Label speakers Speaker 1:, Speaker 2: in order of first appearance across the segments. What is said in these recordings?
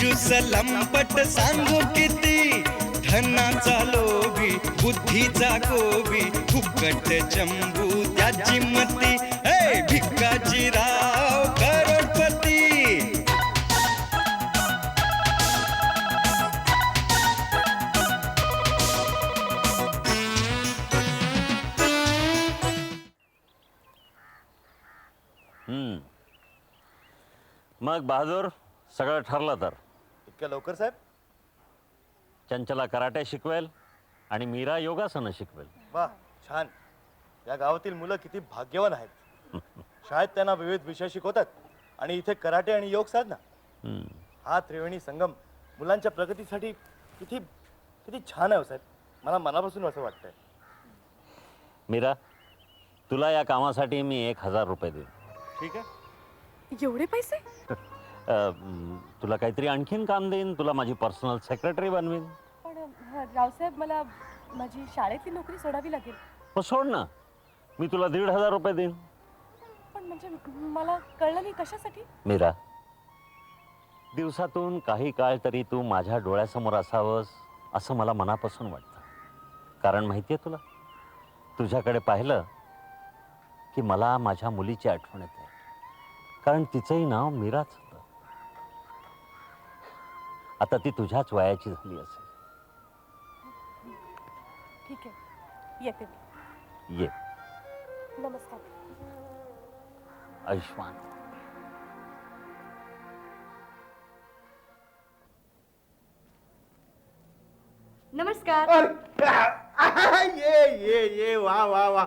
Speaker 1: कंजूस लंपट सांगू किती? धनाचा लोभी बुद्धीचा गोबी फुकट चंबू त्याची मती. हे भिकाजीराव करोडपती.
Speaker 2: मग बहादूर सगळं ठरलं तर?
Speaker 3: इतक्या लवकर साहेब?
Speaker 2: चंचला कराटे शिकवेल आणि मीरा योगासनं शिकवेल.
Speaker 3: वा छान. या गावातील मुलं किती भाग्यवान आहेत. शाळेत त्यांना विविध विषय शिकवतात आणि इथे कराटे आणि योग साधना.
Speaker 2: हम्म.
Speaker 3: हा त्रिवेणी संगम मुलांच्या प्रगतीसाठी किती किती छान आहे हो साहेब. मला मनापासून असं वाटतंय.
Speaker 2: मीरा तुला या कामासाठी मी एक हजार रुपये देईन.
Speaker 3: ठीक आहे.
Speaker 4: एवढे पैसे?
Speaker 2: अ, तुला काहीतरी आणखीन काम देईन? तुला माझी पर्सनल सेक्रेटरी बनवीन?
Speaker 4: पण रावसाहेब मला माझी शाळेतली नोकरी सोडावी लागेल.
Speaker 2: मग सोड ना. मी तुला दीड हजार रुपये देईन.
Speaker 4: पण म्हणजे मला कळलं नाही कशासाठी?
Speaker 2: मीरा दिवसातून काही काळ तरी तू माझ्या डोळ्यासमोर असावंस असं मला मनापासून वाटतं. कारण माहिती आहे तुला? तुझ्याकडे पाहिलं की मला माझ्या मुलीची आठवण येते. कारण तिचंही नाव मीराच. होतं आता ती तुझ्याच वयाची झाली असेल.
Speaker 4: ठीक आहे. येते
Speaker 2: ये.
Speaker 4: नमस्कार.
Speaker 2: आयुष्मान.
Speaker 4: नमस्कार.
Speaker 5: अरे, ये ये ये वा वा वा.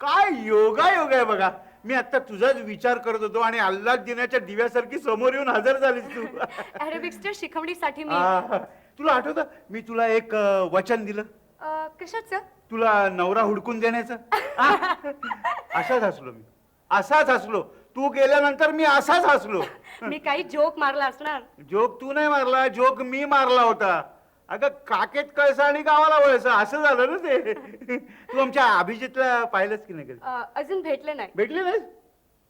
Speaker 5: काय योगा योग आहे बघा. मी आता तुझाच विचार करत होतो आणि अल्लाद दिनाच्या दिव्यासारखी समोर येऊन हजर झालीस तू.
Speaker 4: अरेबिक्सच्या शिकवणीसाठी मी
Speaker 5: आ, तुला आठवतं? मी तुला एक अ, वचन दिलं.
Speaker 4: अ, कशाचं?
Speaker 5: तुला नवरा हुडकून देण्याचं. आ? असाच हसलो मी. असाच हसलो. तू गेल्यानंतर मी असाच हसलो.
Speaker 4: मी काही जोक मारला असणार.
Speaker 5: जोक तू नाही मारला. जोक मी मारला होता. अगं काकेत कळसा आणि गावाला वळसा असं झालं ना ते. तू आमच्या अभिजितला पाहिलंच की नाही कधी?
Speaker 4: अ, अजून भेटले नाही.
Speaker 5: भेटली नाही?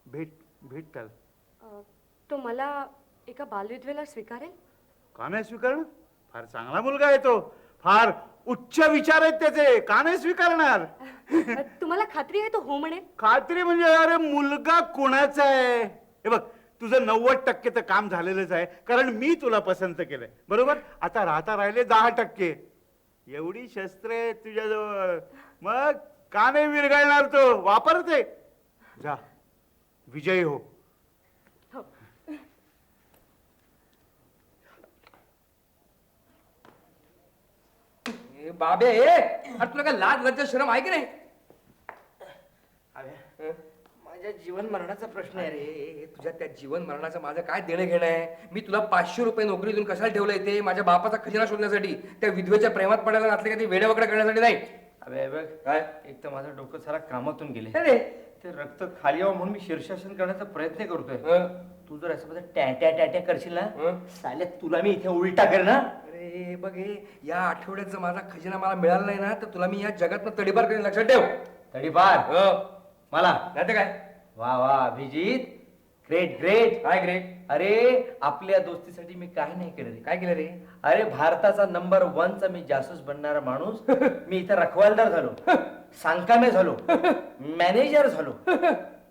Speaker 5: भेट भेट
Speaker 4: अ, तो मला एका बालविधवेला स्वीकारेल?
Speaker 5: का नाही स्वीकारणं? फार चांगला मुलगा आहे तो. फार उच्च विचार आहेत त्याचे. का नाही स्वीकारणार?
Speaker 4: अ, तुम्हाला खात्री आहे तो हो म्हणेल?
Speaker 5: खात्री म्हणजे अरे मुलगा कोणाचा आहे? हे बघ तुझं नव्वद टक्के तर काम झालेलंच आहे कारण मी तुला पसंत केलंय. बरोबर? आता राहता राहिले दहा टक्के. एवढी शस्त्र आहे तुझ्याजवळ. मग का नाही विरघळणार तो. वापरते जा. विजयी हो.
Speaker 4: हो.
Speaker 6: ए, बाबे अरे तुला काय लाज लज्जा शरम आहे की नाही?
Speaker 7: अरे माझ्या जीवन मरणाचा प्रश्न आहे रे.
Speaker 6: अरे तुझ्या त्या जीवन मरणाचं माझं काय देणं घेणं आहे? मी तुला पाचशे रुपये नोकरी देऊन कशाला ठेवलंय ते? माझ्या बापाचा खजिना शोधण्यासाठी त्या विधवेच्या प्रेमात पडायला घातले का ते वेड्या वगैरे करण्यासाठी नाही?
Speaker 7: अबे बघ
Speaker 6: काय?
Speaker 7: एक तर माझं डोकं सारा कामातून गेले
Speaker 6: अरे.
Speaker 7: ते रक्त खाली यावं म्हणून मी शीर्षासन करण्याचा प्रयत्न करतोय.
Speaker 6: हं.
Speaker 7: तू जर असं माझं टॅट्या टॅट्या करशील ना
Speaker 6: हं?
Speaker 7: साल्या तुला मी इथे उलटा कर ना
Speaker 6: अरे बघ हे या आठवड्यात जर माझा खजिना मला मिळाला नाही ना तर तुला मी या जगात तडीपार करेन. लक्षात ठेव.
Speaker 7: तडीपार?
Speaker 6: हं.
Speaker 7: मला?
Speaker 6: नाही तर काय?
Speaker 7: वा वा अभिजित. ग्रेट ग्रेट
Speaker 6: काय ग्रेट
Speaker 7: अरे आपल्या दोस्तीसाठी मी काय नाही केलं रे.
Speaker 6: काय केलं रे?
Speaker 7: अरे भारताचा नंबर वनचा मी जासूस बनणारा माणूस. मी इथं रखवालदार झालो. सांकामे झालो. मॅनेजर झालो.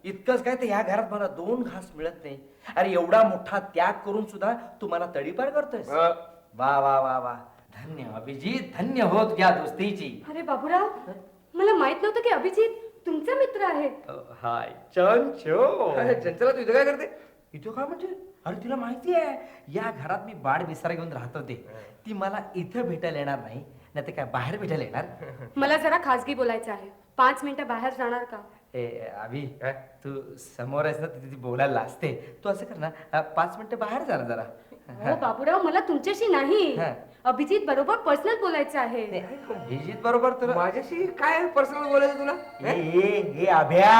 Speaker 7: इतकंच काय तर ह्या घरात मला दोन घास मिळत नाही. अरे एवढा मोठा त्याग करून सुद्धा तू मला तडीपार करतोय. वा वा वा वा. धन्य अभिजित. धन्य हो तुझ्या दोस्तीची.
Speaker 4: अरे बाबूराव. मला माहीत नव्हतं की अभिजित तुमचा मित्र आहे.
Speaker 7: हाय चंचो
Speaker 6: चंचला तू इथं काय करते?
Speaker 7: इथं काय म्हणजे अरे तुला माहिती आहे या घरात मी बाड विसारा घेऊन राहत होते. ती मला इथं भेटायला येणार नाही नाही काय बाहेर भेटायला येणार?
Speaker 4: मला जरा खासगी बोलायचं आहे. पाच मिनिटं बाहेर जाणार का?
Speaker 7: ए अभि तू समोर आहेस ना तिथे ती बोलायला लाजते. तू असं कर ना पाच मिनिटं बाहेर जा ना जरा.
Speaker 4: हो. बाबूराव मला तुमच्याशी नाही.
Speaker 7: हा.
Speaker 4: अभिजित बरोबर पर्सनल बोलायचं आहे.
Speaker 7: भिजित बरोबर तुला
Speaker 6: माझ्याशी काय पर्सनल बोलायचं तुला?
Speaker 7: ए अभ्या.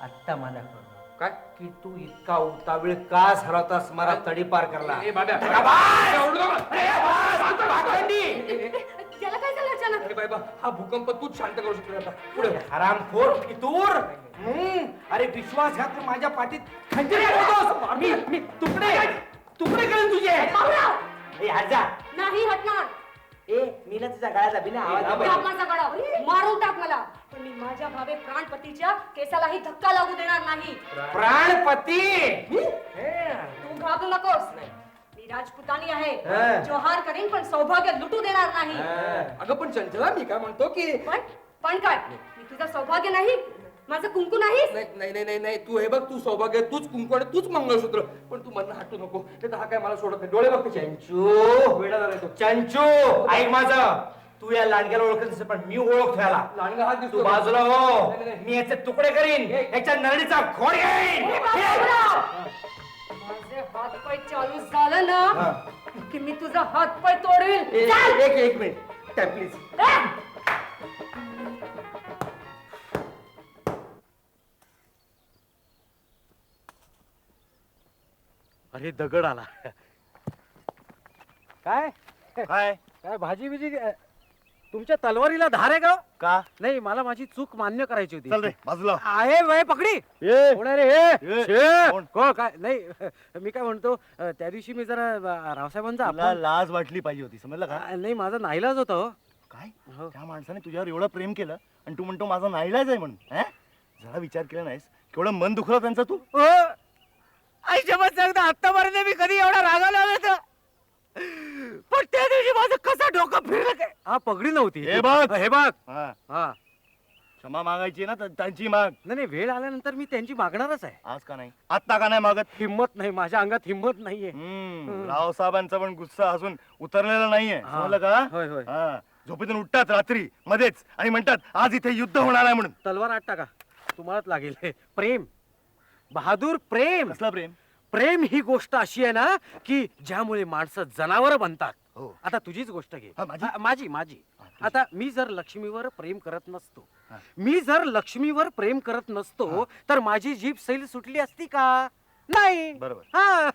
Speaker 7: आत्ता मला कळलं.
Speaker 6: काय?
Speaker 7: की तू इतका उतावीळ का झालास मला तडी पार करला
Speaker 6: ए, बाब्या. ओरडू नको. अरे, शांत व्हा, भांडी. ए, ए, ए,
Speaker 4: त्याला काय झालं अचानक
Speaker 6: अरे बाबा हा भूकंप तूच शांत करू शकतो आता. पुढे.
Speaker 7: हरामखोर फितूर! हम्म, अरे विश्वासघात माझ्या पाठीत खंजीर घालतोस. मी मी तुकडे. तुकडे करेन तुझे. ए
Speaker 4: नाही हटणार
Speaker 7: ए मी ना गळ्यात बिना आवाज
Speaker 4: टाक माझा गळा. मारून टाक मला. पण मी माझ्या भावे प्राणपतीच्या केसालाही धक्का लागू देणार नाही.
Speaker 7: प्राणपती?
Speaker 4: तू घाबरू नकोस. मी राजपुतानी आहे.
Speaker 7: हा.
Speaker 4: जोहार करीन पण सौभाग्य लुटू देणार नाही.
Speaker 6: अगं पण चंचला मी काय म्हणतो की
Speaker 4: पण पण काय? मी तुझं सौभाग्य नाही. माझं कुंकू नाही
Speaker 6: नाही नाही नाही नाही नाही. तू हे बघ तू सौभाग्य तूच कुंकू आणि तूच मंगळसूत्र. पण तू मन्न हटू नको. नाही तर हा काय मला सोडत नाही. डोळे बघ त्याचे.
Speaker 7: चंचू
Speaker 6: वेडा झालाय तो.
Speaker 7: चंचू ऐक माझं. तू या लांडग्याला ओळखत नसेल पण मी ओळखतो याला.
Speaker 6: लांडगा हात
Speaker 7: तू
Speaker 6: दिसतो
Speaker 7: बाजूला हो.
Speaker 6: नाही, नाही.
Speaker 7: मी याचे तुकडे करीन. याच्या नरडीचा खोड घेईन.
Speaker 4: हे बाबूराव! माझे हातपाय चालू झालं ना की मी तुझा हातपाय तोडवील
Speaker 7: ए-
Speaker 4: चल!
Speaker 7: एक एक मिनिट. काय प्लीज
Speaker 4: ए!
Speaker 8: अरे दगड आला काय
Speaker 3: काय
Speaker 8: काय भाजी बिजी तुमच्या तलवारीला धार आहे का हो?
Speaker 3: का
Speaker 8: नाही मला माझी चूक मान्य करायची होती
Speaker 3: चल रे बाजूला
Speaker 8: आहे वय पकडी कोण आहे रे हे?
Speaker 3: ए,
Speaker 8: शे!
Speaker 3: कोण?
Speaker 8: कोण काय नाही मी काय म्हणतो अ, त्या दिवशी मी जरा अ, रावसाहेबांचा
Speaker 3: तुला
Speaker 8: अपमान-
Speaker 3: लाज वाटली पाहिजे होती समजलं का
Speaker 8: नाही माझा नाईलाज होता हो.
Speaker 3: काय
Speaker 8: हो.
Speaker 3: त्या माणसाने तुझ्यावर एवढं प्रेम केलं आणि तू म्हणतो माझा नाईलाज आहे म्हणून हं? जरा विचार केला नाहीस केवढं मन दुखलं त्यांचं तू.
Speaker 8: आईच्या मत सांगता आत्तापर्यंत मी कधी एवढा रागावला नव्हता पण त्या दिवशी माझं कसं डोकं फिरलं काय हा पगडी नव्हती.
Speaker 3: हे बघ.
Speaker 8: हे बघ.
Speaker 3: हा.
Speaker 8: हा.
Speaker 3: क्षमा मागायची ना तर त्यांची माग.
Speaker 8: नाही नाही वेळ आल्यानंतर मी त्यांची मागणारच आहे.
Speaker 3: आज का नाही? आत्ता का नाही मागत?
Speaker 8: हिंमत नाही माझ्या अंगात हिंमत नाहीये.
Speaker 3: हम्म, रावसाहेबांचा पण गुस्सा अजून उतरलेला नाहीये.
Speaker 8: हा.
Speaker 3: समजलं का?
Speaker 8: होय, होय.
Speaker 3: हा. झोपेतून उठतात रात्री मध्येच. आणि म्हणतात आज इथे युद्ध होणार आहे म्हणून.
Speaker 8: तलवार आठ टाका. तुम्हालाच लागेल हे. प्रेम. बहादूर प्रेम.
Speaker 3: कसला प्रेम?
Speaker 8: प्रेम ही गोष्ट अशी आहे ना की ज्यामुळे माणसं जनावर बनतात.
Speaker 3: हो.
Speaker 8: आता तुझीच गोष्ट घे.
Speaker 3: हा, माझी?
Speaker 8: हा, माझी. आता मी जर लक्ष्मीवर प्रेम करत नसतो
Speaker 3: हा.
Speaker 8: मी जर लक्ष्मीवर प्रेम करत नसतो तर माझी जीभ सैल सुटली असती का? नाही.
Speaker 3: बरोबर.
Speaker 8: हा.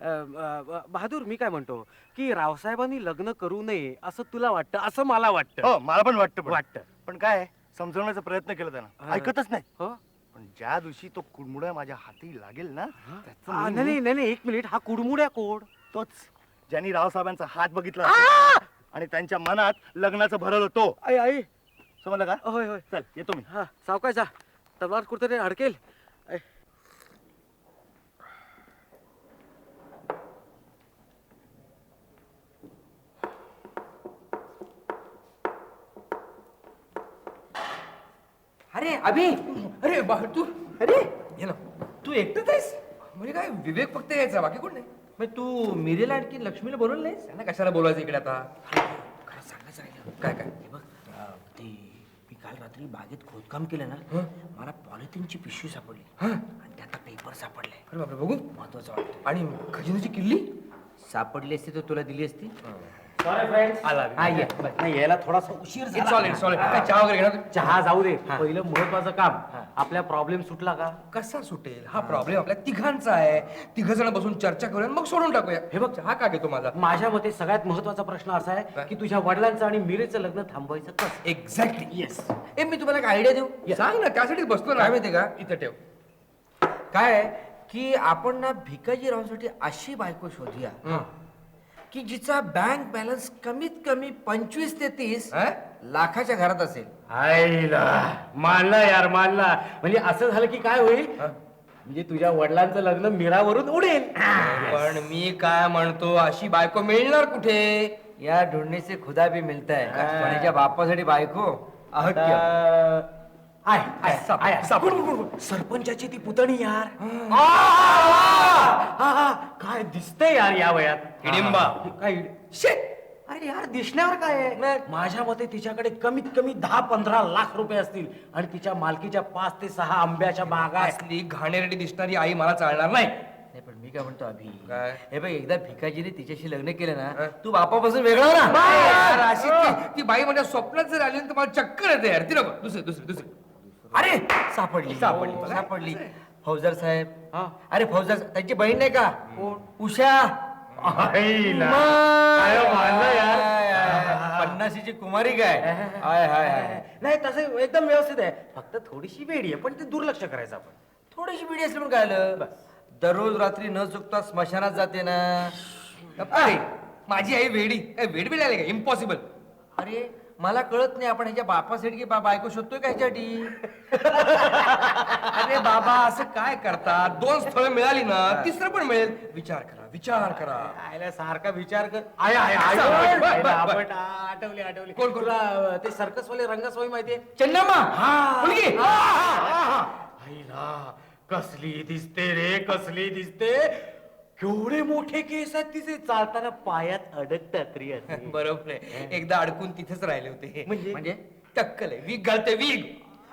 Speaker 8: अ, अ, बहादूर मी काय म्हणतो की रावसाहेबांनी लग्न करू नये असं तुला वाटतं असं मला वाटतं.
Speaker 3: हो मला पण वाटतं पण.
Speaker 8: वाटतं.
Speaker 3: पण काय आहे, समजवण्याचा प्रयत्न केला त्यानं.
Speaker 8: हा.
Speaker 3: ऐकतच नाही.
Speaker 8: हो.
Speaker 3: पण ज्या दिवशी तो कुडमुडा माझ्या हाती लागेल ना त्याचं
Speaker 8: आ,
Speaker 3: मी-
Speaker 8: नाही नाही, नाही नाही, एक मिनिट. हा कुडमुड्या कोड.
Speaker 3: तोच. ज्यांनी रावसाहेबांचा हात बघितला असेल. आणि त्यांच्या मनात लग्नाचं भरवलं तो
Speaker 8: आई आई.
Speaker 3: समजलं का?
Speaker 8: होय होय.
Speaker 3: चल येतो मी.
Speaker 8: हा सावकाश जा. तलवार कुठतरी अडकेल. ऐ.
Speaker 6: अरे अभि. अरे बा तू अरे! ये ना. तू एकटंच आहेस? म्हणजे काय विवेक फक्त यायचा बाकी कोण नाही?
Speaker 7: मग तू मिरेला आणखी लक्ष्मीला बोलवलं नाहीस?
Speaker 6: त्यांना कशाला बोलायचं इकडे आता? खरं सांगायचं राहिलं. काय काय?
Speaker 7: हे बघ अं, ते मी काल रात्री बागेत खोदकाम केलं ना मला पॉलिथिनची पिशवी सापडली. आणि त्यात पेपर सापडले
Speaker 6: अरे बापरे बघू.
Speaker 7: महत्वाचं वाटतं
Speaker 6: आणि खजिन्याची किल्ली?
Speaker 7: सापडली असती तर तुला दिली असती.
Speaker 8: आला
Speaker 7: हा, ये.
Speaker 8: नाही यायला थोडासा उशीर
Speaker 6: काय चहा वगैरे घेणार?
Speaker 8: चहा जाऊ दे. पहिलं महत्वाचं काम. आपल्या प्रॉब्लेम सुटला का?
Speaker 6: कसा सुटेल? हा प्रॉब्लेम आपल्या तिघांचा आहे. तिघ जण बसून चर्चा करूया आणि मग सोडून टाकूया. हे बघ चहा का घेतो माझा?
Speaker 8: माझ्या मते सगळ्यात महत्त्वाचा प्रश्न असा आहे? की तुझ्या वडिलांचं आणि मिरेचं लग्न थांबवायचं कसं?
Speaker 6: एक्झॅक्टली येस ए मी तुम्हाला एक आयडिया देऊ? सांग ना त्यासाठी बसतो ना. माहिती का? इथं ठेव.
Speaker 7: काय आहे? की आपण ना भिकाजीरावांसाठी अशी बायको शोधूया
Speaker 6: हं.
Speaker 7: की जिचा बँक बॅलन्स कमीत कमी पंचवीस ते तीस
Speaker 6: अं?
Speaker 7: लाखाच्या घरात असेल.
Speaker 8: आईला मानला यार मानला. म्हणजे असं झालं की काय होईल? म्हणजे तुझ्या वडिलांचं लग्न मीरावरून उडेल.
Speaker 6: पण मी काय म्हणतो अशी बायको मिळणार कुठे?
Speaker 7: या से खुदा भी मिलता है. पण याच्या बापासाठी बायको
Speaker 8: आहे, आहे, आहे, आहे. Good, good, good. सरपंचाची ती पुतणी यार. आ, आ, आ, आ, काय दिसतंय यार या वयात?
Speaker 6: हिडिंबा.
Speaker 8: काय
Speaker 6: शेट!
Speaker 7: अरे यार दिसण्यावर काय आहे? माझ्या मते तिच्याकडे कमीत कमी दहा पंधरा लाख रुपये असतील आणि तिच्या मालकीच्या पाच ते सहा आंब्याच्या बागा
Speaker 6: असली घाणेरडी दिसणारी आई मला चालणार नाही.
Speaker 7: नाही पण मी काय म्हणतो अभि?
Speaker 6: काय?
Speaker 7: हे बघ एकदा भिकाजीने तिच्याशी लग्न केलं ना तू बापापासून वेगळा हो ना
Speaker 6: यार, अशी ती- ती बाई माझ्या स्वप्नात जर आली ना तर मला चक्कर येते यार. ती नको दुसरी दुसरी दुसरी.
Speaker 7: अरे! सापडली. सापडली. सापडली. फौजदार साहेब. अरे फौजदार सा- त्यांची बहीण नाही का? उषा. पन्नाशीची कुमारी काय? हाय हाय हाय नाही तसं एकदम व्यवस्थित आहे. फक्त थोडीशी वेडी आहे पण ते दुर्लक्ष करायचं आपण. थोडीशी वेडी असली पण काय आलं? दररोज रात्री न चुकता स्मशानात जाते ना.
Speaker 6: अरे माझी आई वेडी. वेड बिड आले का? इम्पॉसिबल
Speaker 7: अरे मला कळत नाही आपण ह्याच्या बापासाठी की बा- बायको शोधतोय का ह्याच्यासाठी?
Speaker 6: अरे बाबा असं काय करतात? दोन स्थळं मिळाली ना तिसरं पण मिळेल. विचार करा विचार करा.
Speaker 7: आयला सारखा विचार कर. आहे आहे आहे.
Speaker 6: बर, बर, बर,
Speaker 7: आयला,
Speaker 6: बर.
Speaker 7: आपण आ- आठवली आठवली.
Speaker 6: कोण, कोण?
Speaker 7: तुला ते सर्कस वाले रंगस्वामी माहितीये
Speaker 6: चन्नम्मा मुलगी!
Speaker 7: आईला कसली दिसते रे कसली दिसते. केवढे मोठे केस आहेत तिचे चालताना पायात अडकतात रे असे.
Speaker 6: बरोबर आहे. एकदा अडकून तिथेच राहिले होते.
Speaker 7: म्हणजे?
Speaker 6: म्हणजे? टक्कल आहे. वीग घालते वीग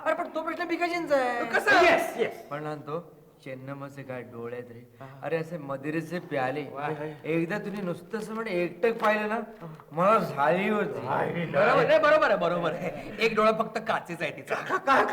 Speaker 7: अरे पण तो प्रश्न भिकाजींचा आहे?
Speaker 6: कसं?
Speaker 7: येस येस पण ना तो चेन्नमचे काय डोळ्यात रे. अरे असे मदिरेचे प्याले. एकदा तुम्ही नुसतं असं म्हणजे एकटक पाहिलं ना मला झाली होती.
Speaker 6: बरोबर आहे बरोबर आहे बरोबर आहे. एक डोळा फक्त काचेचा आहे तिचा.
Speaker 7: काय?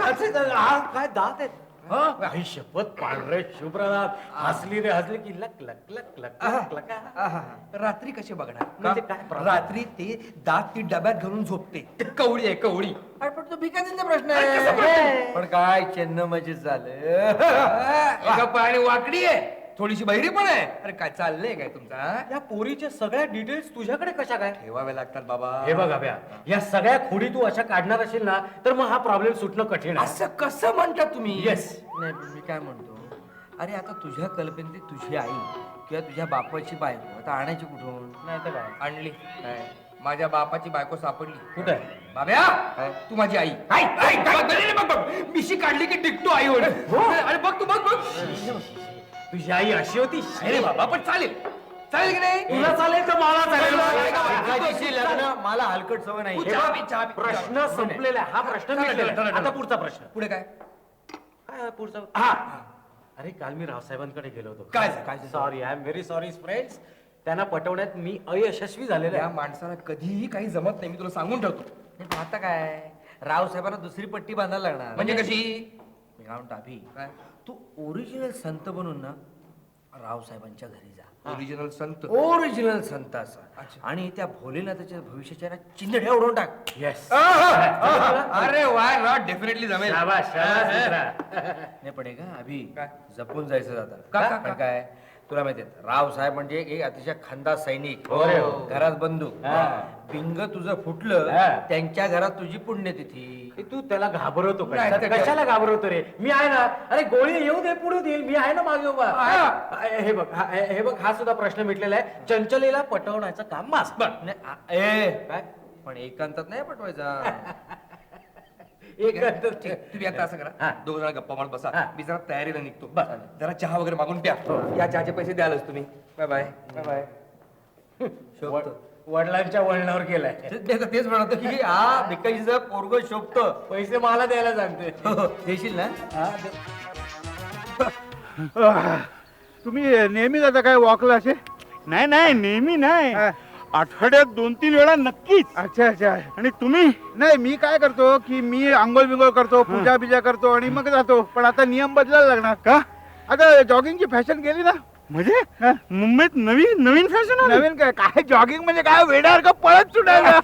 Speaker 7: हा, काय दात आहेत? आई शपथ पांढरे शुभ्र दात हसली रे हसली की लक लक लक लक लक लक.
Speaker 6: आहा, रात्री कसे बघणार?
Speaker 7: म्हणजे? काय?
Speaker 6: रात्री ते दात ती डब्यात घालून झोपते. कवळी आहे कवळी.
Speaker 7: अरे पण तो भिकाजींचा प्रश्न आहे. पण काय चेन्नमचे झालं.
Speaker 6: एका पायाने वाकडी आहे. थोडीशी बहिरी पण आहे. अरे काय चाललंय काय तुमचा
Speaker 7: या पोरीच्या सगळ्या डिटेल्स तुझ्याकडे कशा काय
Speaker 6: ठेवावे लागतात बाबा.
Speaker 7: हे बघ अभ्या या सगळ्या खोडी तू अशा काढणार असेल ना तर मग हा प्रॉब्लेम सुटणं कठीण आहे.
Speaker 6: असं कसं म्हणता तुम्ही?
Speaker 7: येस नाही मी काय म्हणतो अरे आता तुझ्या कल्पनेत तुझी आई किंवा तुझ्या बापाची बायको आता आणायची कुठून? नाही तर काय?
Speaker 6: आणली. माझ्या बापाची बायको सापडली.
Speaker 7: कुठे?
Speaker 6: बाब्या तू माझी आई. आई, आई, काय? बघ, बघ, बघ, बघ. मिशी काढली की टिकतो आई होईल अरे बघ तू बघ बघ.
Speaker 7: तुझी आई अशी होती?
Speaker 6: अरे बाबा पण चालेल. चालेल की नाही?
Speaker 7: तुला चालेल तर मला चालेल. लग्न मला हलकट सवय नाही. हे बघ, प्रश्न. संपलेला आहे. हा प्रश्न
Speaker 6: चला,
Speaker 7: मिटलेला
Speaker 6: चला,
Speaker 7: आहे.
Speaker 6: चला,
Speaker 7: आता
Speaker 6: चला.
Speaker 7: पुढचा प्रश्न.
Speaker 6: पुढे काय?
Speaker 7: काय पुढचा. हा. अरे काल मी रावसाहेबांकडे गेलो होतो.
Speaker 6: काय झालं? काय
Speaker 7: sorry I am very sorry friends त्यांना पटवण्यात मी अयशस्वी झालेलो
Speaker 6: या
Speaker 7: आहे
Speaker 6: माणसाला कधीही काही जमत नाही मी तुला सांगून ठेवतो.
Speaker 7: हे आता काय? रावसाहेबांना दुसरी पट्टी बांधायला लागणार.
Speaker 6: म्हणजे कशी?
Speaker 7: मी काय म्हणतो अभि
Speaker 6: काय?
Speaker 7: तू ओरिजिनल संत बनून ना रावसाहेबांच्या घरी जा.
Speaker 6: ओरिजिनल संत?
Speaker 7: ओरिजिनल संत असा.
Speaker 6: अच्छा.
Speaker 7: आणि त्या भोलेनाथाच्या भविष्याच्या ना चिंधड्या उडवून टाक. येस
Speaker 6: अरे वाय नॉट डेफिनेटली जमेल.
Speaker 7: नाही पण हे का अभि
Speaker 6: काय?
Speaker 7: जपून जायचं जातं
Speaker 6: का, का?
Speaker 7: काय तुला माहिती राव साहेब म्हणजे एक अतिशय खंदा सैनिक.
Speaker 6: हो.
Speaker 7: घरात बंदूक बिंग तुझं फुटलं त्यांच्या घरात तुझी पुण्यतिथी तू त्याला घाबरवतो
Speaker 6: नाही,
Speaker 7: कशाला घाबरवतो रे? मी आहे ना अरे गोळी येऊ दे पुढे देईल मी आहे ना मागे उभा. हे. बघ हा- हे हे बघ हा सुद्धा प्रश्न मिटलेला आहे. चंचलीला पटवण्याचं काम मास. नाही, आ- ए काय? पण एकांतात नाही पटवायचा.
Speaker 6: ठीक, तुम्ही आता असं
Speaker 7: हा.
Speaker 6: करा दोघ जण गप्पा मारत बसा.
Speaker 7: हा.
Speaker 6: मी जरा तयारीला निघतो. जरा चहा वगैरे मागून प्या. या चहाचे पैसे द्यालच तुम्ही. बाय बाय बाय बाय
Speaker 7: शोभतो. वडिलांच्या वळणावर गेलाय तेच म्हणतो की हा भिकाजीचं पोरग शोभतो. पैसे मला द्यायला सांगते. देशील ना?
Speaker 5: तुम्ही नेहमी जाता काय वॉकला असे? नाही नाही नेहमी नाही. आठवड्यात दोन तीन वेळा नक्कीच. अच्छा अच्छा. आणि तुम्ही? नाही मी काय करतो की मी आंघोळ बिंगोळ करतो पूजा बिजा करतो आणि मग जातो. पण आता नियम बदलायला लागणार. का? आता जॉगिंगची फॅशन गेली ना? म्हणजे? मुंबईत नवीन नवीन फॅशन नवीन काय? काय जॉगिंग म्हणजे काय? वेडार का पळत सुटायला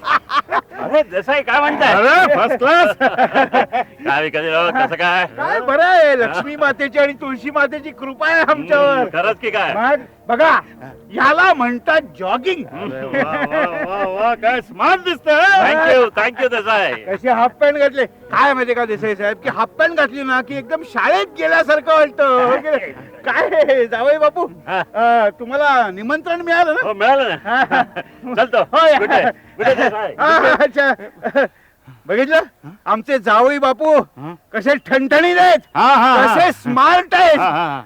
Speaker 5: अरे जसं आहे काय म्हणताय? फर्स्ट क्लास
Speaker 2: काय विकास कसं काय?
Speaker 5: काय बरं आहे? लक्ष्मी मातेची आणि तुळशी मातेची कृपा आहे आमच्यावर.
Speaker 2: खरंच की काय?
Speaker 5: मग बघा याला म्हणतात जॉगिंग काय स्मार्ट दिसत
Speaker 2: थँक्यू थँक्यू तसं आहे.
Speaker 5: कसे हाफ पॅन्ट घातले. काय माहिती का देसाई साहेब? की हाफ पॅन्ट घातली ना की एकदम शाळेत गेल्यासारखं वाटतं. हो की नाही? काय जावई बापू. अं, तुम्हाला निमंत्रण मिळालं ना?
Speaker 2: हो मिळालं ना. चलतो.
Speaker 5: या.
Speaker 2: Good day. Good day, Desai.
Speaker 5: हा, अच्छा. बघितलं? आमचे जावई बापू कसे ठणठणीत आहेत. कसे स्मार्ट आहेत.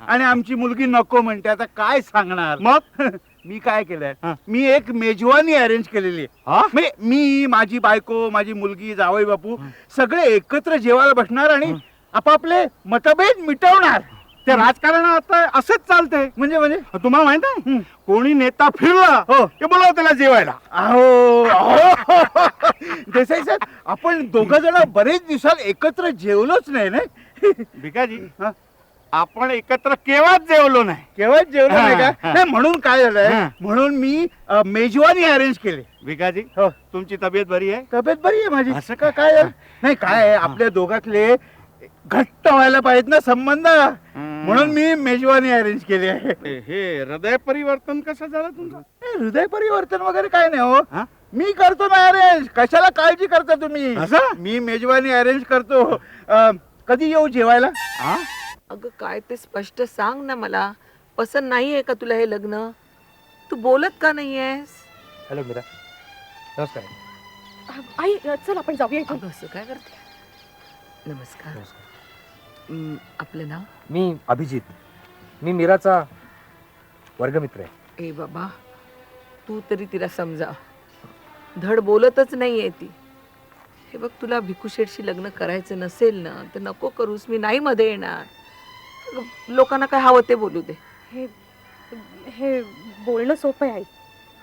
Speaker 5: आणि आमची मुलगी नको म्हणते. आता काय सांगणार? मग? मी काय केलंय? मी एक मेजवानी अरेंज केलेली आहे. म्हणजे मी माझी बायको माझी मुलगी जावई बापू सगळे एकत्र जेवायला बसणार आणि आपापले मतभेद मिटवणार.
Speaker 9: ते राजकारण आता असंच चालतंय.
Speaker 5: म्हणजे म्हणजे?
Speaker 9: तुम्हाला माहीत आहे? कोणी नेता फिरला
Speaker 5: हो.
Speaker 9: की बोलाव त्याला जेवायला.
Speaker 5: अहो. अहो. देसाई साहेब आपण दोघ जण बरेच दिवसात एकत्र जेवलोच नाही ना
Speaker 9: भिकाजी आपण एकत्र केव्हाच जेवलो नाही?
Speaker 5: केव्हा जेवलो नाही का?
Speaker 9: हा.
Speaker 5: नाही म्हणून काय झालंय?
Speaker 9: हा.
Speaker 5: म्हणून मी अ, मेजवानी अरेंज केली.
Speaker 9: भिकाजी
Speaker 5: हो.
Speaker 9: तुमची तब्येत बरी आहे?
Speaker 5: तब्येत बरी आहे माझी.
Speaker 9: असं
Speaker 5: का काय आहे? नाही काय आहे, आपल्या दोघातले घट्ट व्हायला पाहिजेत ना संबंध. म्हणून मी मेजवानी अरेंज केली आहे.
Speaker 9: हे- हे हृदय परिवर्तन कसं झालं तुमचं?
Speaker 5: ए, हृदय परिवर्तन वगैरे काय नाही हो.
Speaker 9: हा?
Speaker 5: मी करतो ना अरेंज कशाला काळजी करता तुम्ही?
Speaker 9: असं?
Speaker 5: मी मेजवानी अरेंज करतो. अ, कधी येऊ जेवायला?
Speaker 9: हा?
Speaker 10: अगं काय ते स्पष्ट सांग ना मला. पसंत नाही आहे का तुला हे लग्न? तू बोलत का नाही आहेस
Speaker 6: हॅलो मीरा. नमस्कार.
Speaker 4: आई चल आपण जाऊया इथून.
Speaker 10: अगं असं काय करते? नमस्कार. आपलं नाव?
Speaker 6: मी अभिजित. मी मीराचा वर्गमित्र आहे.
Speaker 10: ए बाबा तू तरी तिला समजा. धड बोलतच नाहीये ती. हे बघ तुला भिकूशेठशी लग्न करायचं नसेल ना तर नको करूस मी नाही मध्ये येणार. अगं, लोकांना काय हवं ते बोलू दे.
Speaker 4: हे हे बोलणं सोपं आहे आई.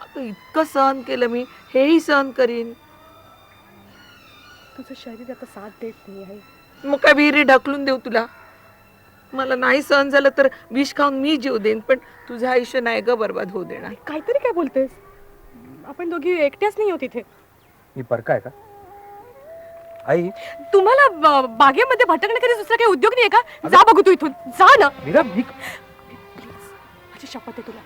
Speaker 10: अगं इतकं सहन केलं मी हेही सहन करीन.
Speaker 4: तुझं शरीर आता साथ देत नाही आई.
Speaker 10: मग काय विहिरी ढकलून देऊ तुला? मला नाही सहन झालं तर विष खाऊन मी जीव देईन पण तुझं आयुष्य नाही ग बर्बाद होऊ देणार.
Speaker 4: काहीतरी काय बोलतेस? आपण दोघी एकट्याच नाही होत इथे.
Speaker 6: मी परका आहे का? आई.
Speaker 4: तुम्हाला ब- बागेमध्ये भटकण्याकरी दुसरा काही उद्योग नाही का? जा बघू तू इथून. जा ना.
Speaker 6: मीरा मी
Speaker 4: माझी शपथ आहे तुला.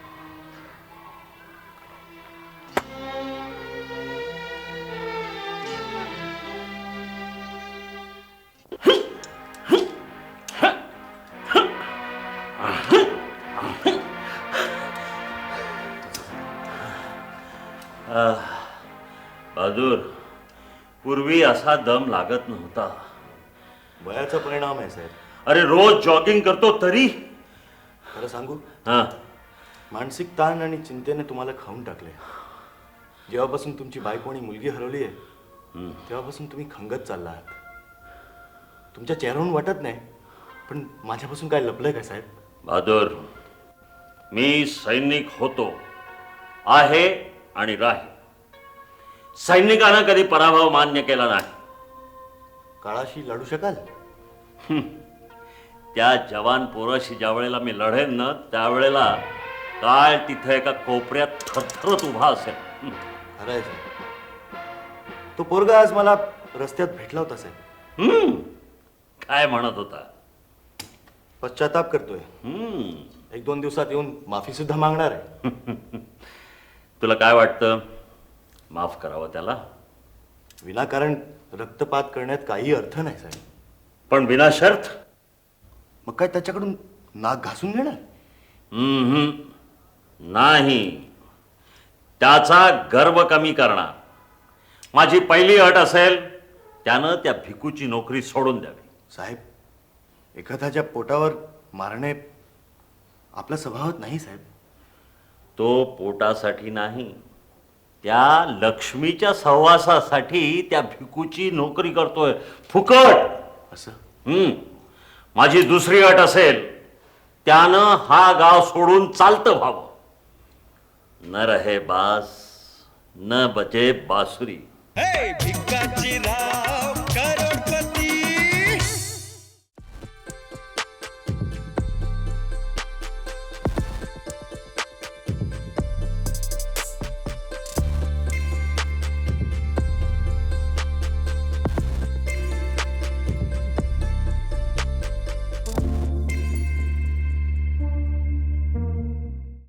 Speaker 2: असा दम लागत नव्हता.
Speaker 3: वयाचा परिणाम आहे साहेब.
Speaker 2: अरे रोज जॉगिंग करतो तरी?
Speaker 3: खरं सांगू?
Speaker 2: हा.
Speaker 3: मानसिक ताण आणि चिंतेने तुम्हाला खाऊन टाकले जेव्हापासून तुमची बायको आणि मुलगी हरवली आहे तेव्हापासून तुम्ही खंगत चालला आहात. तुमच्या चेहऱ्याहून वाटत नाही पण माझ्यापासून काय लपलंय काय साहेब?
Speaker 2: बहादूर मी सैनिक होतो. आहे आणि राहील. सैनिकानं कधी पराभव मान्य केला नाही.
Speaker 3: काळाशी लढू शकाल?
Speaker 2: त्या जवान पोराशी ज्या वेळेला मी लढेन ना त्यावेळेला काळ तिथे एका कोपऱ्यात थरथरत उभा असेल. हं.
Speaker 3: खरं आहे साहेब. तो पोरगा आज मला रस्त्यात भेटला होता साहेब.
Speaker 2: हं. काय म्हणत होता?
Speaker 3: पश्चाताप करतोय.
Speaker 2: हं.
Speaker 3: एक दोन दिवसात येऊन माफी सुद्धा मागणार आहे.
Speaker 2: तुला काय वाटतं? माफ करावं त्याला.
Speaker 3: विनाकारण रक्तपात करण्यात काही अर्थ नाही साहेब.
Speaker 2: पण विना शर्त.
Speaker 3: मग काय त्याच्याकडून नाक घासून घेणार?
Speaker 2: हम्म. नाही. त्याचा गर्व कमी करणार. माझी पहिली अट असेल त्यानं त्या भिकूची नोकरी सोडून द्यावी.
Speaker 3: साहेब एखाद्याच्या पोटावर मारणे आपला स्वभावात नाही साहेब.
Speaker 2: तो पोटासाठी नाही. त्या लक्ष्मीच्या सहवासासाठी त्या भिकूची नोकरी करतोय. फुकट!
Speaker 3: असं.
Speaker 2: हम्म. माझी दुसरी अट असेल त्यानं हा गाव सोडून चालतं व्हावं. न रहे बास न बचे बासुरी.
Speaker 1: hey,